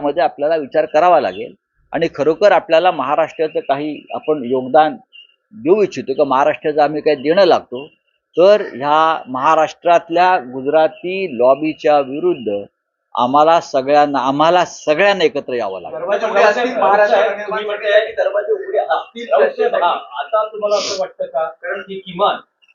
मध्ये आपल्याला विचार करावा लागेल. आणि खरोखर आपल्याला महाराष्ट्राचं काही आपण योगदान देऊ इच्छितो किंवा महाराष्ट्राचं आम्ही काही देणं लागतो तर ह्या महाराष्ट्रातल्या गुजराती लॉबीच्या विरुद्ध आम्हाला सगळ्यांना आम्हाला सगळ्यांना एकत्र यावं लागेल.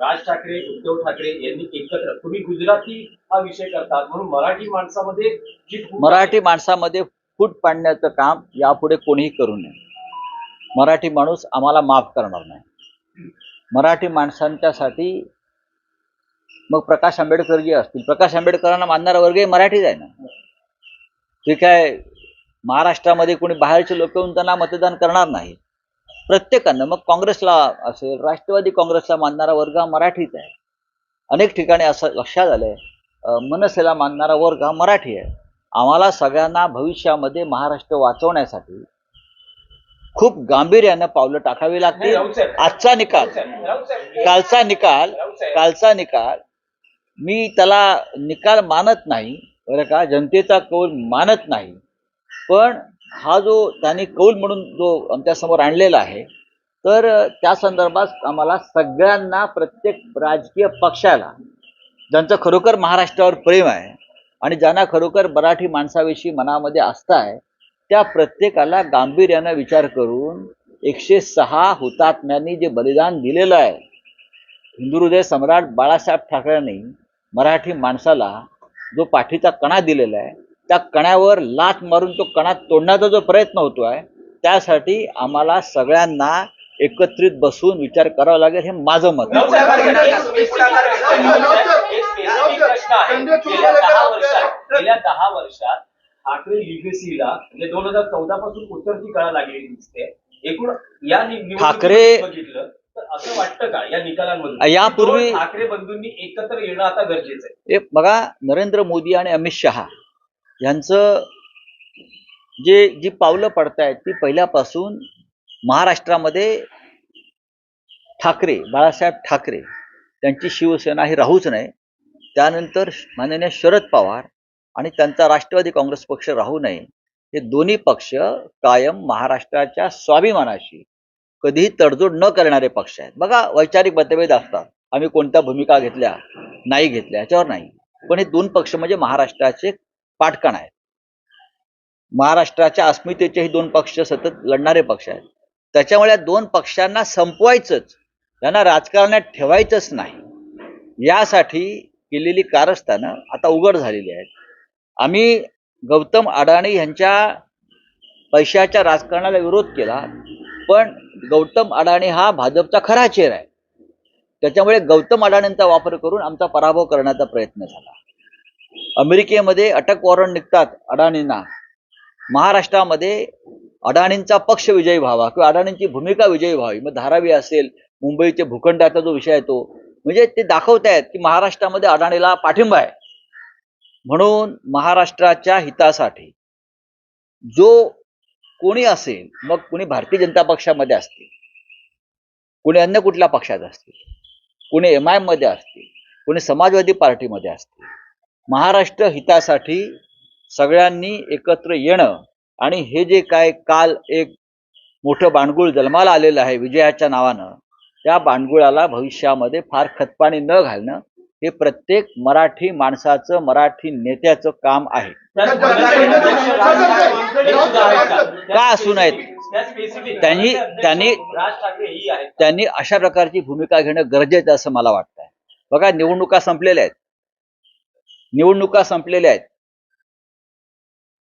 राज ठाकरे उद्धव ठाकरे यांनी एकत्र. तुम्ही गुजराती हा विषय करतात. म्हणून मराठी माणसामध्ये जी फूट मराठी माणसामध्ये फूट पाडण्याचं काम यापुढे कोणीही करू नये. मराठी माणूस आम्हाला माफ करणार नाही. मराठी माणसांच्यासाठी मग प्रकाश आंबेडकर जे असतील. प्रकाश आंबेडकरांना मानणारा वर्गही मराठीच आहे ना? ठीक आहे. महाराष्ट्रामध्ये कोणी बाहेरचे लोक येऊन त्यांना मतदान करणार नाही. प्रत्येकानं मग काँग्रेसला असेल राष्ट्रवादी काँग्रेसला मानणारा वर्ग हा मराठीच आहे. अनेक ठिकाणी असं लक्षात आलंय मनसेला मानणारा वर्ग हा मराठी आहे. आम्हाला सगळ्यांना भविष्यामध्ये महाराष्ट्र वाचवण्यासाठी खूप गांभीर्यानं पावलं टाकावी लागतील. आजचा निकाल. कालचा निकाल कालचा निकाल. मी त्याला निकाल मानत नाही बरं का? जनतेचा कौल मानत नाही. पण हा जो त्यांनी कौल म्हणून जो आमच्यासमोर आणलेला आहे तर त्या संदर्भात आम्हाला सगळ्यांना प्रत्येक राजकीय पक्षाला ज्यांचं खरोखर महाराष्ट्रावर प्रेम आहे आणि ज्यांना खरोखर मराठी माणसाविषयी मनामध्ये आस्था आहे त्या प्रत्येकाला गांभीर्यानं विचार करून एकशे सहा हुतात्म्यांनी जे बलिदान दिलेलं आहे हिंदू हृदय सम्राट बाळासाहेब ठाकरेंनी मराठी माणसाला जो पाठीचा कणा दिलेला आहे त्या कण्यावर लाच मारून तो कणा तोडण्याचा जो प्रयत्न होतोय त्यासाठी आम्हाला सगळ्यांना एकत्रित बसून विचार करावा लागेल हे माझं मत आहे. आहे. आहे. गेल्या दहा वर्षात ठाकरे लिगसीला म्हणजे दोन हजार चौदा पासून उतरती कळा लागलेली दिसते एकूण या ठाकरे- बघितलं तर असं वाटतं का या निकालांमधून? यापूर्वी- ठाकरे बंधूंनी एकत्र येणं आता गरजेचं आहे. हे बघा नरेंद्र मोदी आणि अमित शहा यांचं जे जी पावलं पडतायत ती पहिल्यापासून महाराष्ट्रामध्ये ठाकरे बाळासाहेब ठाकरे त्यांची शिवसेना ही राहूच नाही. त्यानंतर माननीय शरद पवार आणि त्यांचा राष्ट्रवादी काँग्रेस पक्ष राहू नये हे दोन्ही पक्ष कायम महाराष्ट्राच्या स्वाभिमानाशी कधीही तडजोड न करणारे पक्ष आहेत. बघा वैचारिक मतभेद असतात. आम्ही कोणत्या भूमिका घेतल्या नाही घेतल्या याच्यावर नाही. पण हे दोन पक्ष म्हणजे महाराष्ट्राचे पाटकण आहेत. महाराष्ट्राच्या अस्मितेचे हे दोन पक्ष सतत लढणारे पक्ष आहेत. त्याच्यामुळे या दोन पक्षांना संपवायचंच त्यांना राजकारणात ठेवायचंच नाही. यासाठी केलेली कारस्थानं आता उघड झालेली आहेत. आम्ही गौतम अडाणी यांच्या पैशाच्या राजकारणाला विरोध केला पण गौतम अडाणी हा भाजपचा खरा चेहरा आहे. त्याच्यामुळे गौतम अडाणींचा वापर करून आमचा पराभव करण्याचा प्रयत्न झाला. अमेरिकेमध्ये अटक वॉरंट निघतात अडाणींना. महाराष्ट्रामध्ये अडाणींचा पक्ष विजयी व्हावा किंवा अडाणींची भूमिका विजयी व्हावी. मग धारावी असेल मुंबईचे भूखंडाचा जो विषय येतो म्हणजे ते दाखवतायत की महाराष्ट्रामध्ये अडाणीला पाठिंबा आहे. म्हणून महाराष्ट्राच्या हितासाठी जो कोणी असेल मग कोणी भारतीय जनता पक्षामध्ये असतील कोणी अन्य कुठल्या पक्षात असतील कोणी एम आयमध्ये असतील कोणी समाजवादी पार्टीमध्ये असतील महाराष्ट्र हितासाठी सगळ्यांनी एकत्र येणं आणि हे जे काय काल एक मोठं बाणगुळ जन्माला आलेलं आहे विजयाच्या नावानं त्या बांडगुळाला भविष्यामध्ये फार खतपाणी न घालणं हे प्रत्येक मराठी माणसाचं मराठी नेत्याचं काम आहे आहेत का? असू नयेत? त्यांनी- त्यांनी- त्यांनी अशा प्रकारची भूमिका घेणं गरजेचं असं मला वाटतंय बघा निवडणुका संपलेल्या आहेत निवडणुका संपलेल्या आहेत.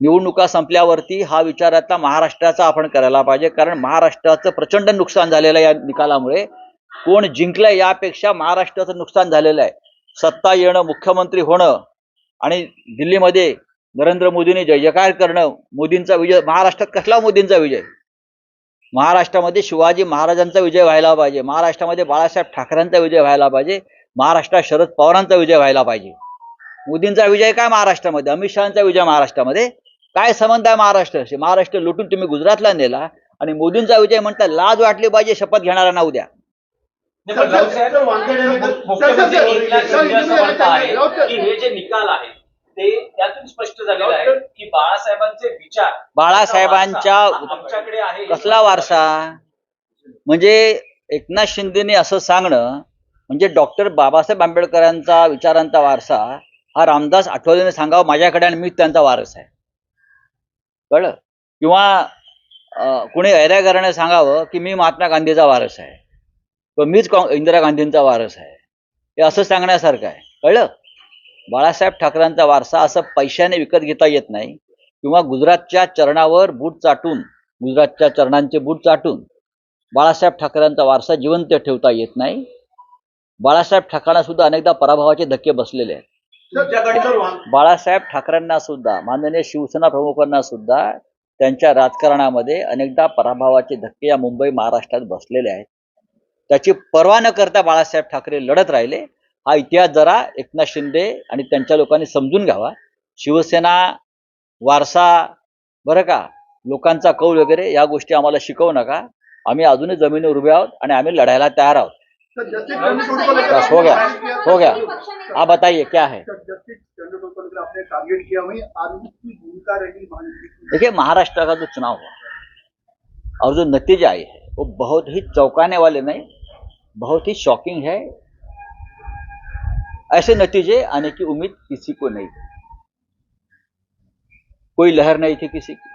निवडणुका संपल्यावरती हा विचार आता महाराष्ट्राचा आपण करायला पाहिजे. कारण महाराष्ट्राचं प्रचंड नुकसान झालेलं आहे या निकालामुळे. कोण जिंकलंय यापेक्षा महाराष्ट्राचं नुकसान झालेलं आहे. सत्ता येणं मुख्यमंत्री होणं आणि दिल्लीमध्ये नरेंद्र मोदींनी जय जयकार करणं मोदींचा विजय महाराष्ट्रात कसला मोदींचा विजय? महाराष्ट्रामध्ये शिवाजी महाराजांचा विजय व्हायला पाहिजे. महाराष्ट्रामध्ये बाळासाहेब ठाकरेंचा विजय व्हायला पाहिजे. महाराष्ट्रात शरद पवारांचा विजय व्हायला पाहिजे. मोदींचा विजय काय महाराष्ट्रामध्ये? अमित शहाचा विजय महाराष्ट्रामध्ये? काय संबंध आहे महाराष्ट्राशी महाराष्ट्र लुटून तुम्ही गुजरातला नेला आणि मोदींचा विजय म्हणता लाज वाटली पाहिजे शपथ घेणाऱ्यांना उद्या. हे जे निकाल आहेत ते त्यातून स्पष्ट झालेलं आहे की बाळासाहेबांचे विचार बाळासाहेबांच्या वारसा. आमच्याकडे आहे. कसला वारसा? म्हणजे एकनाथ शिंदेने असं सांगणं म्हणजे डॉक्टर बाबासाहेब आंबेडकरांचा विचारांचा वारसा हा रामदास आठवलेने सांगावं माझ्याकडे आणि मी त्यांचा वारस आहे. कळलं? किंवा कुणी ऐऱ्यागाराने सांगावं की मी महात्मा गांधीचा वारस आहे. किंवा मीच इंदिरा गांधींचा वारस आहे. हे असं सांगण्यासारखं आहे. कळलं? बाळासाहेब ठाकरेंचा वारसा असं पैशाने विकत घेता येत नाही. किंवा गुजरातच्या चरणावर बूट चाटून गुजरातच्या चरणांचे बूट चाटून बाळासाहेब ठाकरेंचा वारसा जिवंत ठेवता येत नाही. बाळासाहेब ठाकरेंना सुद्धा अनेकदा पराभवाचे धक्के बसलेले आहेत. बाळासाहेब ठाकरेंना सुद्धा माननीय शिवसेना प्रमुखांना सुद्धा त्यांच्या राजकारणामध्ये अनेकदा पराभवाचे धक्के या मुंबई महाराष्ट्रात बसलेले आहेत. त्याची पर्वा न करता बाळासाहेब ठाकरे लढत राहिले. हा इतिहास जरा एकनाथ शिंदे आणि त्यांच्या लोकांनी समजून घ्यावा. शिवसेना वारसा बरं का लोकांचा कौल वगैरे या गोष्टी आम्हाला शिकवू नका. आम्ही अजूनही जमिनीवर उभे आहोत आणि आम्ही लढायला तयार आहोत. हो गया हो गया। आप बताइए क्या है? देखिए महाराष्ट्र का जो चुनाव हुआ और जो नतीजे आए है वो बहुत ही चौंकाने वाले नहीं बहुत ही शॉकिंग है। ऐसे नतीजे आने की उम्मीद किसी को नहीं थी कोई लहर नहीं थी किसी की।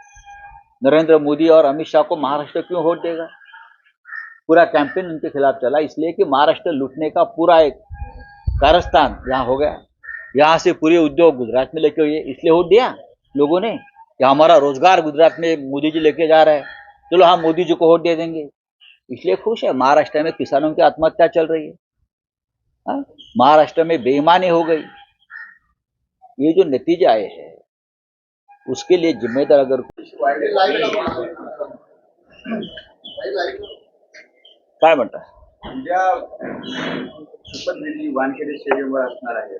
नरेंद्र मोदी और अमित शाह को महाराष्ट्र क्यों वोट देगा? पूरा कैंपेन उनके खिलाफ चला इसलिए कि महाराष्ट्र लूटने का पूरा एक कारस्तान यहाँ हो गया। यहाँ से पूरे उद्योग गुजरात में लेके हुए इसलिए वोट दिया लोगों ने कि हमारा रोज़गार गुजरात में मोदी जी लेके जा रहे हैं। चलो हम मोदी जी को वोट दे देंगे। इसलिए खुश है। महाराष्ट्र में किसानों की आत्महत्या चल रही है। हाँ? महाराष्ट्र में बेईमानी हो गई। ये जो नतीजे आए हैं उसके लिए जिम्मेदार अगर काय म्हणता शपथविधी वानखेडे स्टेडियमवर असणार आहे.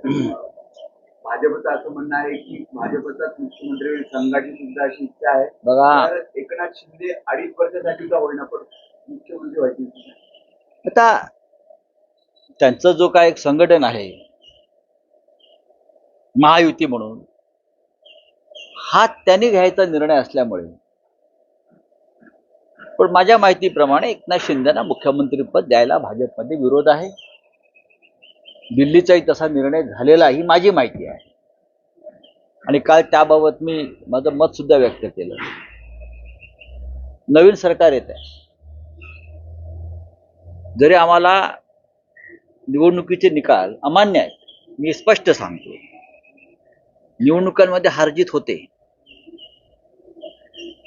भाजपचं असं म्हणणं आहे की भाजपचाच मुख्यमंत्री संघाची सुद्धा अशी इच्छा आहे. बघा. तर एकनाथ शिंदे अडीच वर्षासाठी का होईना पण मुख्यमंत्री व्हायची इच्छा आहे. आता त्यांचं जो काय एक संघटन आहे महायुती म्हणून हा त्यांनी घ्यायचा निर्णय असल्यामुळे पण माझ्या माहितीप्रमाणे एकनाथ शिंदेना मुख्यमंत्रीपद द्यायला भाजपमध्ये विरोध आहे. दिल्लीचाही तसा निर्णय झालेला ही माझी माहिती आहे. आणि काल त्याबाबत मी माझं मत सुद्धा व्यक्त केलं. नवीन सरकार येत आहे. जरी आम्हाला निवडणुकीचे निकाल अमान्य आहेत मी स्पष्ट सांगतो. निवडणुकांमध्ये हारजीत होते.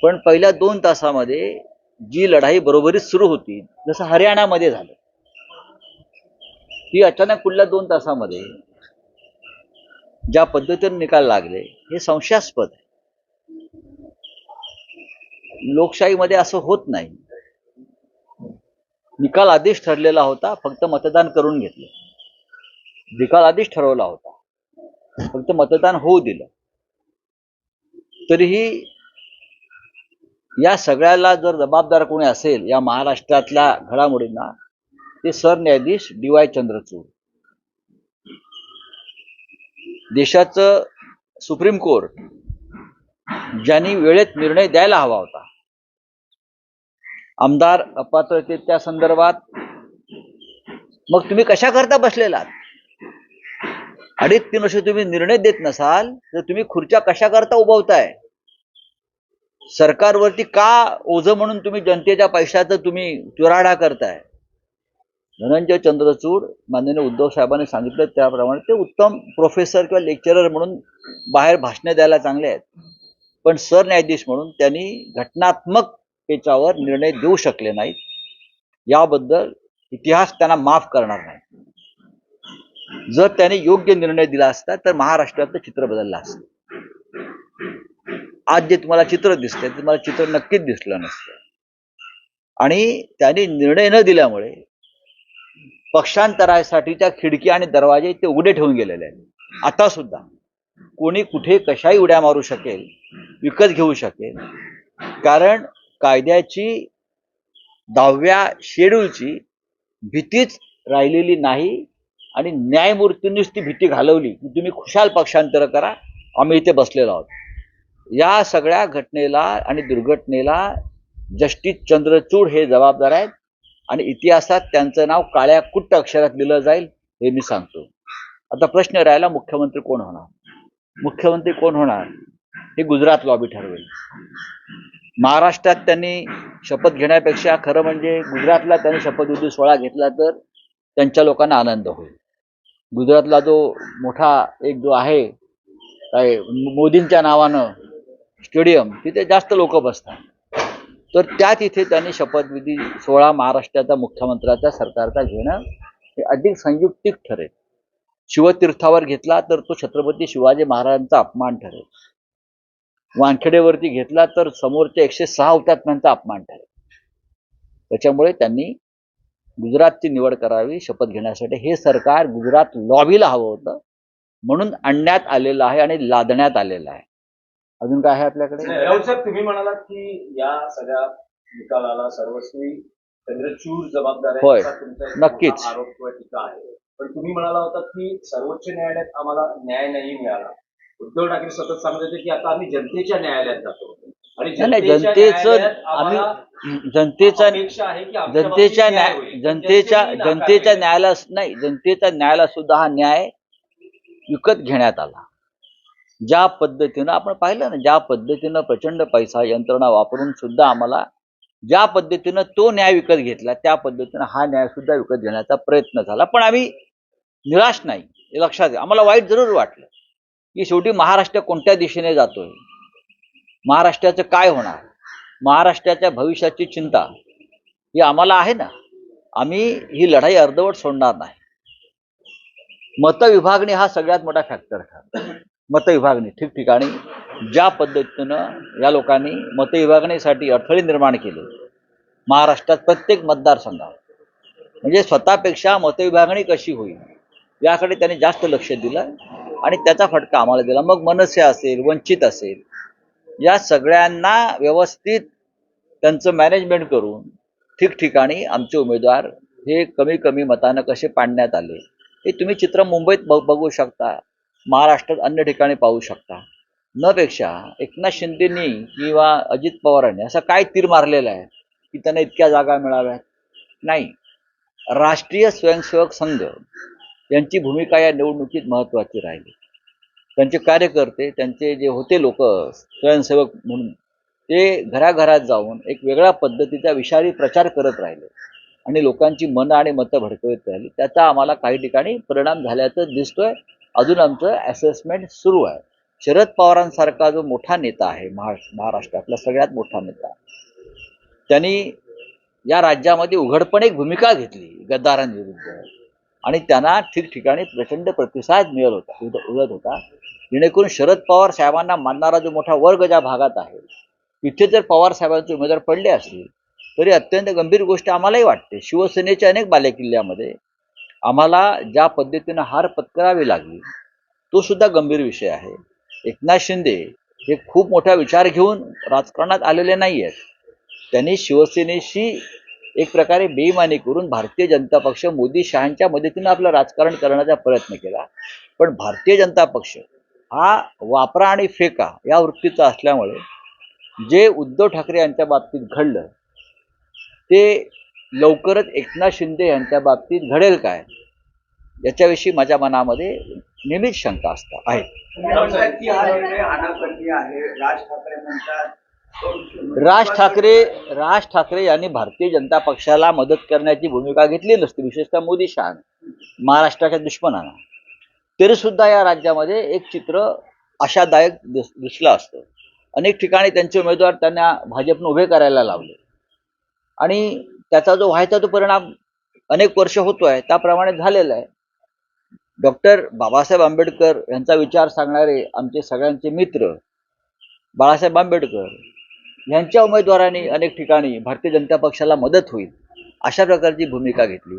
पण पहिल्या दोन तासामध्ये जी लढाई बरोबरीच सुरू होती जसं हरियाणामध्ये झालं ही अचानक पुढल्या दोन तासामध्ये ज्या पद्धतीने निकाल लागले हे संशयास्पद आहे. लोकशाहीमध्ये असं होत नाही. निकाल आधीच ठरलेला होता फक्त मतदान करून घेतलं. निकाल आधीच ठरवला होता. फक्त मतदान होऊ दिलं. तरीही या सगळ्याला जर जबाबदार कोणी असेल या महाराष्ट्रातल्या घडामोडींना ते सरन्यायाधीश डी वाय चंद्रचूड. देशाचं सुप्रीम कोर्ट ज्यांनी वेळेत निर्णय द्यायला हवा होता. आमदार अपात्रतेच्या संदर्भात. मग तुम्ही कशा करता बसलेलात? अडीच तीन वर्ष तुम्ही निर्णय देत नसाल तर तुम्ही खुर्च्या कशा करता उभवताय? सरकारवरती का ओझं म्हणून तुम्ही जनतेच्या पैशाचा तुम्ही चुराडा करताय? धनंजय चंद्रचूड माननीय उद्धव साहेबांनी सांगितलं त्याप्रमाणे ते उत्तम प्रोफेसर किंवा लेक्चरर म्हणून बाहेर भाषणं द्यायला चांगले आहेत. पण सरन्यायाधीश म्हणून त्यांनी घटनात्मक त्याच्यावर निर्णय देऊ शकले नाहीत. याबद्दल इतिहास त्यांना माफ करणार नाही. जर त्याने योग्य निर्णय दिला असता तर महाराष्ट्रातलं चित्र बदललं असतं. आज जे तुम्हाला चित्र दिसतंय ते तुम्हाला चित्र नक्कीच दिसलं नसतं. आणि त्यांनी निर्णय न दिल्यामुळे पक्षांतरासाठीच्या खिडकी आणि दरवाजे ते उघडे ठेवून गेलेले आहेत. आता सुद्धा कोणी कुठे कशाही उड्या मारू शकेल विकत घेऊ शकेल. कारण कायद्याची दहाव्या शेड्यूलची भीतीच राहिलेली नाही आणि न्यायमूर्तींनीच ती भीती घालवली की तुम्ही खुशाल पक्षांतर करा आम्ही इथे बसलेलो आहोत. या सगळ्या घटनेला आणि दुर्घटनेला जस्टिस चंद्रचूड हे जबाबदार आहेत. आणि इतिहासात त्यांचं नाव काळ्या कुट्ट अक्षरात लिहिलं जाईल हे मी सांगतो. आता प्रश्न राहिला मुख्यमंत्री कोण होणार? मुख्यमंत्री कोण होणार? हे गुजरात लॉबी ठरवेल. महाराष्ट्रात त्यांनी शपथ घेण्यापेक्षा खरं म्हणजे गुजरातला त्यांनी शपथविधी सोहळा घेतला तर त्यांच्या लोकांना आनंद होईल. गुजरातला जो मोठा एक जो आहे काय मोदींच्या नावानं स्टेडियम तिथे जास्त लोक बसतात. तर त्या तिथे त्यांनी शपथविधी सोळा महाराष्ट्राचा मुख्यमंत्र्याचा सरकारचा घेणं हे अधिक संयुक्तिक ठरेल. शिवतीर्थावर घेतला तर तो छत्रपती शिवाजी महाराजांचा अपमान ठरेल. वानखेडेवरती घेतला तर समोरच्या एकशे सहा हुतात्म्यांचा अपमान ठरेल. त्याच्यामुळे त्यांनी गुजरातची निवड करावी शपथ घेण्यासाठी. हे सरकार गुजरात लॉबीला हवं होतं. म्हणून आणण्यात आलेलं आहे आणि लादण्यात आलेलं आहे. अजून काय आहे आपल्याकडे साहेब तुम्ही म्हणालात की या सगळ्या निकालाला सर्वस्वी चंद्रचूड जबाबदार होय. नक्कीच. आरोप किंवा टीका आहे पण तुम्ही म्हणाला होता की सर्वोच्च न्यायालयात आम्हाला न्याय नाही मिळाला उद्धव ठाकरे सतत सांगत होते की आता आम्ही जनतेच्या न्यायालयात जातो आणि नाही जनतेचं न्यायालयात आम्ही जनतेचा जनतेच्या न्याय. जनतेच्या. जनतेच्या न्यायाला नाही जनतेच्या न्यायाला सुद्धा हा न्याय विकत घेण्यात आला ज्या पद्धतीनं आपण पाहिलं ना ज्या पद्धतीनं प्रचंड पैसा यंत्रणा वापरून सुद्धा आम्हाला ज्या पद्धतीनं तो न्याय विकत घेतला त्या पद्धतीनं हा न्याय सुद्धा विकत घेण्याचा प्रयत्न झाला. पण आम्ही निराश नाही हे लक्षात घ्या. आम्हाला वाईट जरूर वाटलं की शेवटी महाराष्ट्र कोणत्या दिशेने जातोय? महाराष्ट्राचं काय होणार? महाराष्ट्राच्या भविष्याची चिंता ही आम्हाला आहे ना? आम्ही ही लढाई अर्धवट सोडणार नाही. मतविभागणी हा सगळ्यात मोठा फॅक्टर ठरतो मतविभागणी ठिकठिकाणी ज्या पद्धतीनं या लोकांनी मतविभागणीसाठी अडथळे निर्माण केले महाराष्ट्रात प्रत्येक मतदारसंघात. म्हणजे स्वतःपेक्षा मतविभागणी कशी होईल याकडे त्यांनी जास्त लक्ष दिलं आणि त्याचा फटका आम्हाला दिला. मग मनसे असेल वंचित असेल या सगळ्यांना व्यवस्थित त्यांचं मॅनेजमेंट करून ठिकठिकाणी आमचे उमेदवार हे कमी कमी मतानं कसे पाडण्यात आले हे तुम्ही चित्र मुंबईत बघू शकता. महाराष्ट्रात अन्य ठिकाणी पाहू शकता. न पेक्षा एकनाथ शिंदेनी किंवा अजित पवारांनी असा काय तीर मारलेला आहे की त्यांना इतक्या जागा मिळाव्यात? नाही. राष्ट्रीय स्वयंसेवक संघ यांची भूमिका या निवडणुकीत महत्त्वाची राहिली. त्यांचे कार्यकर्ते त्यांचे जे होते लोक स्वयंसेवक म्हणून ते घराघरात जाऊन एक वेगळ्या पद्धतीचा विषारी प्रचार करत राहिले. आणि लोकांची मनं आणि मतं भडकवत राहिली. त्याचा आम्हाला काही ठिकाणी परिणाम झाल्याचं दिसतोय. अजून आमचं असेसमेंट सुरू आहे. शरद पवारांसारखा जो मोठा नेता आहे महाराष्ट्र महाराष्ट्रातला सगळ्यात मोठा नेता त्यांनी या राज्यामध्ये उघडपणे एक भूमिका घेतली गद्दारांविरुद्ध. आणि त्यांना ठिकठिकाणी प्रचंड प्रतिसाद मिळत होता उद- होता. जेणेकरून शरद पवार साहेबांना मानणारा जो मोठा वर्ग ज्या भागात आहे तिथे जर पवार साहेबांचे उमेदवार पडले असतील तरी अत्यंत गंभीर गोष्ट आम्हालाही वाटते. शिवसेनेच्या अनेक बालेकिल्ल्यामध्ये आम्हाला ज्या पद्धतीनं हार पत्करावी लागली तो सुद्धा गंभीर विषय आहे. एकनाथ शिंदे हे खूप मोठा विचार घेऊन राजकारणात आलेले नाही आहेत त्यांनी शिवसेनेशी एक प्रकारे बेईमानी करून भारतीय जनता पक्ष मोदी शहांच्या मदतीनं आपलं राजकारण करण्याचा प्रयत्न केला. पण भारतीय जनता पक्ष हा वापरा आणि फेका या वृत्तीचा असल्यामुळे जे उद्धव ठाकरे यांच्या बाबतीत घडलं ते लवकरच एकनाथ शिंदे यांच्या बाबतीत घडेल काय? याच्याविषयी माझ्या मनामध्ये नेहमीच शंका असतात आहे. राज ठाकरे राज ठाकरे राज ठाकरे यांनी भारतीय जनता पक्षाला मदत करण्याची भूमिका घेतली नसती विशेषतः मोदी शहा. महाराष्ट्राच्या दुश्मनानं तरी सुद्धा या राज्यामध्ये एक चित्र आशादायक दिस दिसलं असतं. अनेक ठिकाणी त्यांचे उमेदवार त्यांना भाजपनं उभे करायला लावले. आणि त्याचा जो व्हायचा तो परिणाम अनेक वर्ष होतोय त्याप्रमाणे झालेला आहे. डॉक्टर बाबासाहेब आंबेडकर यांचा विचार सांगणारे आमचे सगळ्यांचे मित्र बाळासाहेब आंबेडकर यांच्या उमेदवारांनी अनेक ठिकाणी भारतीय जनता पक्षाला मदत होईल अशा प्रकारची भूमिका घेतली.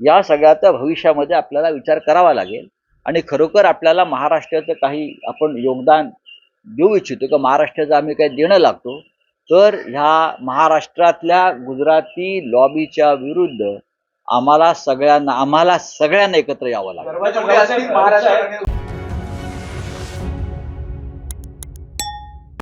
या सगळ्याचा भविष्यामध्ये आपल्याला विचार करावा लागेल आणि खरोखर आपल्याला महाराष्ट्राचं काही आपण योगदान देऊ इच्छितो का महाराष्ट्राचं आम्ही काही देणं लागतो तर ह्या महाराष्ट्रातल्या गुजराती लॉबीच्या विरुद्ध आम्हाला सगळ्यांना आम्हाला सगळ्यांना एकत्र यावं लागलं.